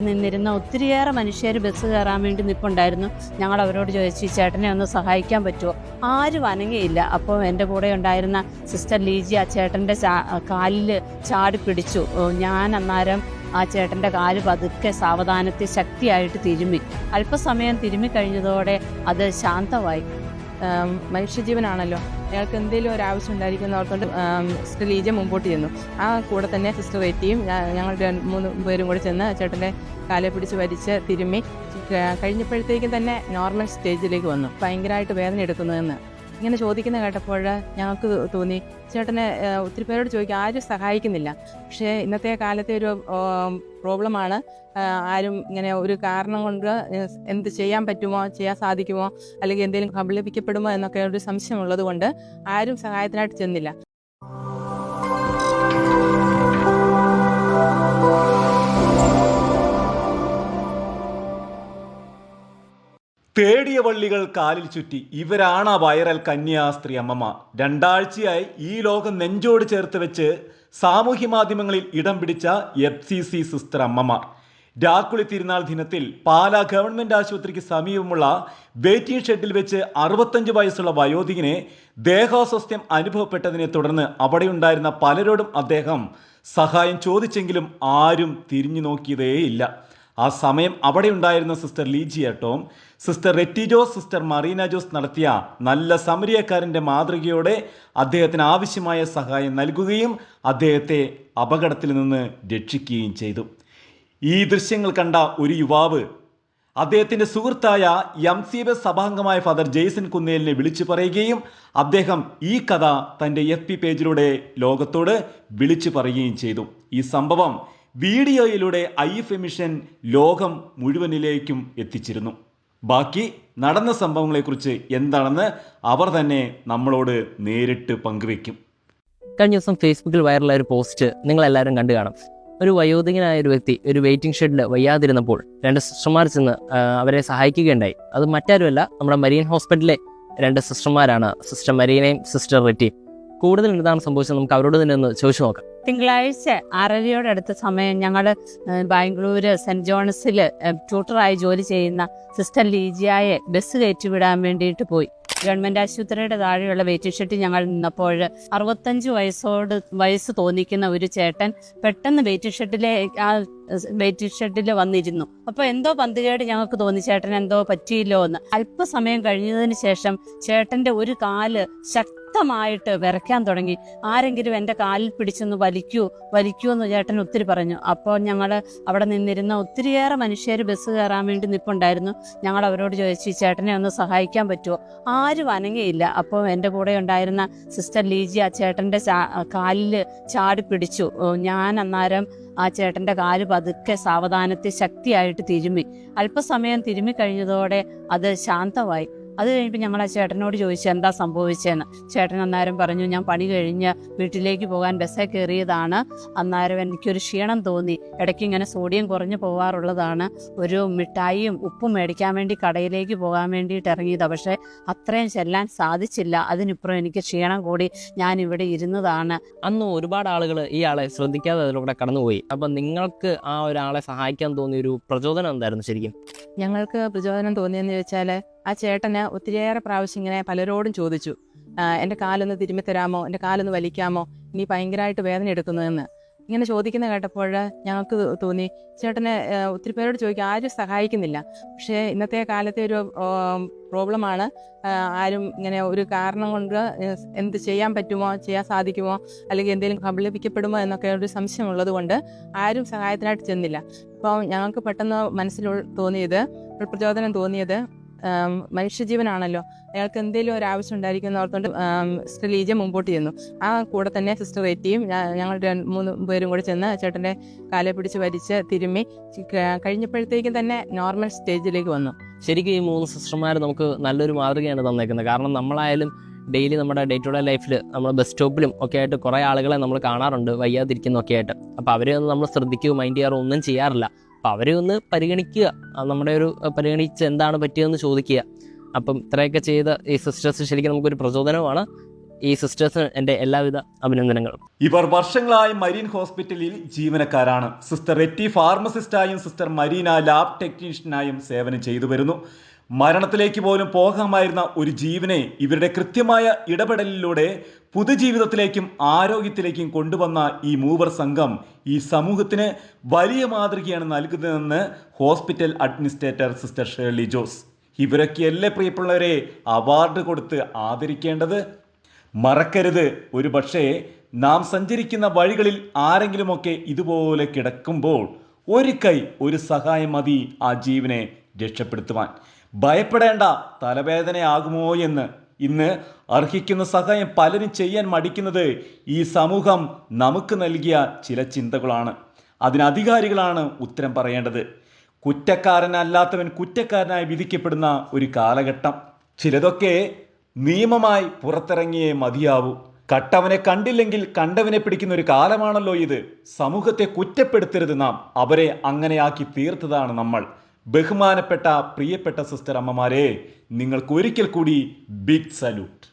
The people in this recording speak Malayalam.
നിന്നിരുന്ന ഒത്തിരിയേറെ മനുഷ്യർ ബസ് കയറാൻ വേണ്ടി നിൽപ്പുണ്ടായിരുന്നു ഞങ്ങൾ അവരോട് ചോദിച്ചു "ഈ ചേട്ടനെ ഒന്ന് സഹായിക്കാൻ പറ്റുമോ ആരും അനങ്ങിയില്ല. അപ്പോൾ എന്റെ കൂടെ ഉണ്ടായിരുന്ന സിസ്റ്റർ ലീജി ആ ചേട്ടന്റെ കാലിൽ ചാടി പിടിച്ചു. ഞാൻ അന്നേരം ആ ചേട്ടന്റെ കാൽ പതുക്കെ സാവധാനത്തിൽ ശക്തിയായിട്ട് തിരുമ്മി. അല്പസമയം തിരുമ്മി കഴിഞ്ഞതോടെ അത് ശാന്തമായി. മനുഷ്യജീവനാണല്ലോ. അയാൾക്ക് എന്തെങ്കിലും ഒരു ആവശ്യം ഉണ്ടായിരിക്കുന്ന ഓർത്തുകൊണ്ട് സിസ്റ്റർ ലീജ മുമ്പോട്ട് ചെന്നു. ആ കൂടെ തന്നെ സിസ്റ്റർ വെറ്റിയും ഞങ്ങൾ മൂന്ന് പേരും കൂടെ ചെന്ന് ചേട്ടന്റെ കാലെ പിടിച്ച് വലിച്ച് തിരുമ്മി കഴിഞ്ഞപ്പോഴത്തേക്കും തന്നെ നോർമൽ സ്റ്റേജിലേക്ക് വന്നു. ഭയങ്കരമായിട്ട് വേദന എടുക്കുന്നതെന്ന്. ഇങ്ങനെ ചോദിക്കുന്ന കേട്ടപ്പോൾ ഞങ്ങൾക്ക് തോന്നി ചേട്ടനെ ഒത്തിരി പേരോട് ചോദിക്കുക ആരും സഹായിക്കുന്നില്ല. പക്ഷേ ഇന്നത്തെ കാലത്തെ ഒരു പ്രോബ്ലമാണ് ആരും ഇങ്ങനെ ഒരു കാരണം കൊണ്ട് എന്ത് ചെയ്യാൻ പറ്റുമോ ചെയ്യാൻ സാധിക്കുമോ അല്ലെങ്കിൽ എന്തെങ്കിലും കബളിപ്പിക്കപ്പെടുമോ എന്നൊക്കെ ഒരു സംശയമുള്ളത് കൊണ്ട് ആരും സഹായത്തിനായിട്ട് ചെന്നില്ല. തേടിയ വള്ളികൾ കാലിൽ ചുറ്റി. ഇവരാണ് ആ വൈറൽ കന്യാസ്ത്രീ അമ്മമ്മ. രണ്ടാഴ്ചയായി ഈ ലോകം നെഞ്ചോട് ചേർത്ത് വെച്ച് സാമൂഹ്യ മാധ്യമങ്ങളിൽ ഇടം പിടിച്ച എഫ് സി സി സിസ്റ്റർ അമ്മമാർ രാക്കുളി തിരുനാൾ ദിനത്തിൽ പാലാ ഗവൺമെന്റ് ആശുപത്രിക്ക് സമീപമുള്ള വെയിറ്റിംഗ് ഷെഡിൽ വെച്ച് അറുപത്തഞ്ച് വയസ്സുള്ള വയോധികനെ ദേഹാസ്വസ്ഥ്യം അനുഭവപ്പെട്ടതിനെ തുടർന്ന് അവിടെയുണ്ടായിരുന്ന പലരോടും അദ്ദേഹം സഹായം ചോദിച്ചെങ്കിലും ആരും തിരിഞ്ഞു നോക്കിയതേയില്ല. ആ സമയം അവിടെ ഉണ്ടായിരുന്ന sister Lijiya Tom sister Retty Jose sister Marina Jose നടത്തിയ നല്ല സമരിയക്കാരന്റെ മാതൃകയോടെ അദ്ദേഹത്തിന് ആവശ്യമായ സഹായം നൽകുകയും അദ്ദേഹത്തെ അപകടത്തിൽ നിന്ന് രക്ഷിക്കുകയും ചെയ്തു. ഈ ദൃശ്യങ്ങൾ കണ്ട ഒരു യുവാവ് അദ്ദേഹത്തിന്റെ സുഹൃത്തായ എം സി ബി സഭാംഗമായ ഫാദർ ജെയ്സൺ കുന്നേലിനെ വിളിച്ചു പറയുകയും അദ്ദേഹം ഈ കഥ തന്റെ എഫ് പി പേജിലൂടെ ലോകത്തോട് വിളിച്ചു പറയുകയും ചെയ്തു. ഈ സംഭവം വീഡിയോയിലൂടെ ഐ എഫ് എമിഷൻ ലോകം മുഴുവനിലേക്കും എത്തിച്ചിരുന്നു. ബാക്കി നടന്ന സംഭവങ്ങളെക്കുറിച്ച് എന്താണെന്ന് അവർ തന്നെ നമ്മളോട് നേരിട്ട് പങ്കുവെക്കും കഴിഞ്ഞ ദിവസം ഫേസ്ബുക്കിൽ വൈറലായ ഒരു പോസ്റ്റ് നിങ്ങൾ എല്ലാവരും കണ്ടു കാണും. ഒരു വയോധികനായ ഒരു വ്യക്തി ഒരു വെയിറ്റിംഗ് ഷെഡിൽ വയ്യാതിരുന്നപ്പോൾ രണ്ട് സിസ്റ്റർമാർ ചെന്ന് അവരെ സഹായിക്കുകയുണ്ടായി. അത് മറ്റാരുമല്ല നമ്മുടെ മരീൻ ഹോസ്പിറ്റലിലെ രണ്ട് സിസ്റ്റർമാരാണ് സിസ്റ്റർ മരീനയും സിസ്റ്റർ റെറ്റിയും കൂടുതൽ എന്താണ് സംഭവിച്ചത് നമുക്ക് അവരോട് തന്നെ ഒന്ന് ചോദിച്ചു നോക്കാം. തിങ്കളാഴ്ച ആറരയോടടുത്ത സമയം ഞങ്ങൾ ബാംഗ്ലൂര് സെന്റ് ജോൺസിൽ ട്യൂട്ടറായി ജോലി ചെയ്യുന്ന സിസ്റ്റർ ലീജിയായെ ബസ് കയറ്റിവിടാൻ വേണ്ടിയിട്ട് പോയി. ഗവൺമെന്റ് ആശുപത്രിയുടെ താഴെയുള്ള വെയിറ്റിംഗ് ഷെട്ടിൽ ഞങ്ങൾ നിന്നപ്പോൾ അറുപത്തഞ്ച് വയസ്സോട് വയസ്സ് തോന്നിക്കുന്ന ഒരു ചേട്ടൻ പെട്ടെന്ന് വെയിറ്റിംഗ് ഷെട്ടിലെ ആ വെയിറ്റിംഗ് ഷെഡിൽ വന്നിരുന്നു. അപ്പോൾ എന്തോ പന്തുകേട് ഞങ്ങൾക്ക് തോന്നി. ചേട്ടൻ എന്തോ പറ്റിയില്ലോ എന്ന് അല്പസമയം കഴിഞ്ഞതിന് ശേഷം ചേട്ടന്റെ ഒരു കാൽ ശക്തമായിട്ട് വിറയ്ക്കാൻ തുടങ്ങി. ആരെങ്കിലും എന്റെ കാലിൽ പിടിച്ചൊന്ന് വലിക്കൂ വലിക്കൂ എന്ന് ചേട്ടൻ ഒത്തിരി പറഞ്ഞു. അപ്പോൾ ഞങ്ങൾ അവിടെ നിന്നിരുന്ന ഒത്തിരിയേറെ മനുഷ്യർ ബസ് കയറാൻ വേണ്ടി നിൽപ്പുണ്ടായിരുന്നു ഞങ്ങൾ അവരോട് ചോദിച്ചു ചേട്ടനെ ഒന്ന് സഹായിക്കാൻ പറ്റുമോ ആരും അനങ്ങിയില്ല. അപ്പോൾ എന്റെ കൂടെ ഉണ്ടായിരുന്ന സിസ്റ്റർ ലീജി ആ ചേട്ടന്റെ കാലിൽ ചാടി പിടിച്ചു. ഞാൻ അന്നേരം ആ ചേട്ടന്റെ കാൽ പതുക്കെ സാവധാനത്തിൽ ശക്തിയായിട്ട് തിരുമ്മി അല്പസമയം തിരുമ്മി കഴിഞ്ഞതോടെ അത് ശാന്തമായി. അത് കഴിഞ്ഞപ്പോൾ ഞങ്ങൾ ആ ചേട്ടനോട് ചോദിച്ചു എന്താ സംഭവിച്ചതെന്ന് ചേട്ടൻ അന്നേരം പറഞ്ഞു ഞാൻ പണി കഴിഞ്ഞ് വീട്ടിലേക്ക് പോകാൻ ബസ്സേ കയറിയതാണ്. അന്നേരം എനിക്കൊരു ക്ഷീണം തോന്നി. ഇടയ്ക്ക് ഇങ്ങനെ സോഡിയം കുറഞ്ഞു പോകാറുള്ളതാണ് ഒരു മിഠായിയും ഉപ്പും മേടിക്കാൻ വേണ്ടി കടയിലേക്ക് പോകാൻ വേണ്ടിയിട്ട് ഇറങ്ങിയതാണ് പക്ഷേ അത്രയും ചെല്ലാൻ സാധിച്ചില്ല. അതിനിപ്പുറം എനിക്ക് ക്ഷീണം കൂടി. ഞാൻ ഇവിടെ ഇരുന്നതാണ്. അന്ന് ഒരുപാട് ആളുകൾ ഈ ആളെ ശ്രദ്ധിക്കാതെ അതിലൂടെ കടന്നുപോയി. അപ്പം നിങ്ങൾക്ക് ആ ഒരാളെ സഹായിക്കാൻ തോന്നിയ ഒരു പ്രചോദനം എന്തായിരുന്നു ശരിക്കും? ഞങ്ങൾക്ക് പ്രചോദനം തോന്നിയെന്ന് ചോദിച്ചാൽ ആ ചേട്ടന് ഒത്തിരിയേറെ പ്രാവശ്യം ഇങ്ങനെ പലരോടും ചോദിച്ചു. എന്റെ കാലൊന്ന് തിരുമ്മി തരാമോ? എന്റെ കാലൊന്ന് വലിക്കാമോ? ഇനി ഭയങ്കരമായിട്ട് വേദന എടുക്കുന്നതെന്ന്. ഇങ്ങനെ ചോദിക്കുന്ന കേട്ടപ്പോൾ ഞങ്ങൾക്ക് തോന്നി ചേട്ടനെ ഒത്തിരി പേരോട് ചോദിക്കും ആരും സഹായിക്കുന്നില്ല. പക്ഷേ ഇന്നത്തെ കാലത്തെ ഒരു പ്രോബ്ലമാണ്. ആരും ഇങ്ങനെ ഒരു കാരണം കൊണ്ട് എന്ത് ചെയ്യാൻ പറ്റുമോ? ചെയ്യാൻ സാധിക്കുമോ? അല്ലെങ്കിൽ എന്തെങ്കിലും കബളിപ്പിക്കപ്പെടുമോ എന്നൊക്കെ ഒരു സംശയമുള്ളത് കൊണ്ട് ആരും സഹായത്തിനായിട്ട് ചെന്നില്ല. അപ്പോൾ ഞങ്ങൾക്ക് പെട്ടെന്ന് മനസ്സിൽ തോന്നിയത് പ്രചോദനം തോന്നിയത് മനുഷ്യജീവനാണല്ലോ. അയാൾക്ക് എന്തെങ്കിലും ഒരു ആവശ്യം ഉണ്ടായിരിക്കുന്ന ഓർത്തുകൊണ്ട് സിസ്റ്റർ ലീജ മുമ്പോട്ട് ചെന്നു. ആ കൂടെ തന്നെ സിസ്റ്റർ റേറ്റിയും ഞങ്ങൾ മൂന്ന് പേരും കൂടെ ചെന്ന് ചേട്ടന്റെ കാലെ പിടിച്ച് വലിച്ച് തിരുമ്മി കഴിഞ്ഞപ്പോഴത്തേക്കും തന്നെ നോർമൽ സ്റ്റേജിലേക്ക് വന്നു. ശരിക്കും ഈ മൂന്ന് സിസ്റ്റർമാർ നമുക്ക് നല്ലൊരു മാതൃകയാണ് തന്നേക്കുന്നത്. കാരണം നമ്മളായാലും ഡെയിലി നമ്മുടെ ഡേ ടു ഡേ ലൈഫിൽ നമ്മൾ ബസ് സ്റ്റോപ്പിലും ഒക്കെ ആയിട്ട് കുറേ ആളുകളെ നമ്മൾ കാണാറുണ്ട് വയ്യാതിരിക്കുന്നൊക്കെ ആയിട്ട്. അപ്പോൾ അവരെയൊന്നും നമ്മൾ ശ്രദ്ധിക്കുകയോ മൈൻഡ് ചെയ്യാറോ ഒന്നും ചെയ്യാറില്ല. അപ്പോൾ അവരെ ഒന്ന് പരിഗണിക്കുക. നമ്മുടെ ഒരു പരിഗണിച്ച് എന്താണ് പറ്റിയതെന്ന് ചോദിക്കുക. അപ്പം ഇത്രയൊക്കെ ചെയ്ത ഈ സിസ്റ്റേഴ്സ് ശരിക്കും നമുക്കൊരു പ്രചോദനമാണ്. ഈ സിസ്റ്റേഴ്സിന് എന്റെ എല്ലാവിധ അഭിനന്ദനങ്ങളും. ഇവർ വർഷങ്ങളായി മരീൻ ഹോസ്പിറ്റലിൽ ജീവനക്കാരാണ്. സിസ്റ്റർ എറ്റി ഫാർമസിസ്റ്റായും സിസ്റ്റർ മരീന ലാബ് ടെക്നീഷ്യനായും സേവനം ചെയ്തു വരുന്നു. മരണത്തിലേക്ക് പോലും പോകാമായിരുന്ന ഒരു ജീവനെ ഇവരുടെ കൃത്യമായ ഇടപെടലിലൂടെ പുതുജീവിതത്തിലേക്കും ആരോഗ്യത്തിലേക്കും കൊണ്ടുവന്ന ഈ മൂവർ സംഘം ഈ സമൂഹത്തിന് വലിയ മാതൃകയാണ് നൽകുന്നതെന്ന് hospital administrator sister Shirley Jose. ഇവരൊക്കെയല്ലേ പ്രിയപ്പെട്ടവരെ അവാർഡ് കൊടുത്ത് ആദരിക്കേണ്ടത്? മറക്കരുത്. ഒരു പക്ഷേ നാം സഞ്ചരിക്കുന്ന വഴികളിൽ ആരെങ്കിലുമൊക്കെ ഇതുപോലെ കിടക്കുമ്പോൾ ഒരു കൈ ഒരു സഹായം മതി ആ ജീവനെ രക്ഷപ്പെടുത്തുവാൻ. ഭയപ്പെടേണ്ട തലവേദനയാകുമോ എന്ന് ഇന്ന് അർഹിക്കുന്ന സഹായം പലരും ചെയ്യാൻ മടിക്കുന്നത് ഈ സമൂഹം നമുക്ക് നൽകിയ ചില ചിന്തകളാണ്. അതിനധികാരികളാണ് ഉത്തരം പറയേണ്ടത്. കുറ്റക്കാരനല്ലാത്തവൻ കുറ്റക്കാരനായി വിധിക്കപ്പെടുന്ന ഒരു കാലഘട്ടം. ചിലതൊക്കെ നിയമമായി പുറത്തിറങ്ങിയേ മതിയാവൂ. കട്ടവനെ കണ്ടില്ലെങ്കിൽ കണ്ടവനെ പിടിക്കുന്ന ഒരു കാലമാണല്ലോ ഇത്. സമൂഹത്തെ കുറ്റപ്പെടുത്തരുത് നാം. അവരെ അങ്ങനെയാക്കി തീർത്തതാണ് നമ്മൾ. ബഹുമാനപ്പെട്ട പ്രിയപ്പെട്ട സിസ്റ്റർ അമ്മമാരെ നിങ്ങൾക്ക് ഒരിക്കൽ കൂടി ബിഗ് സല്യൂട്ട്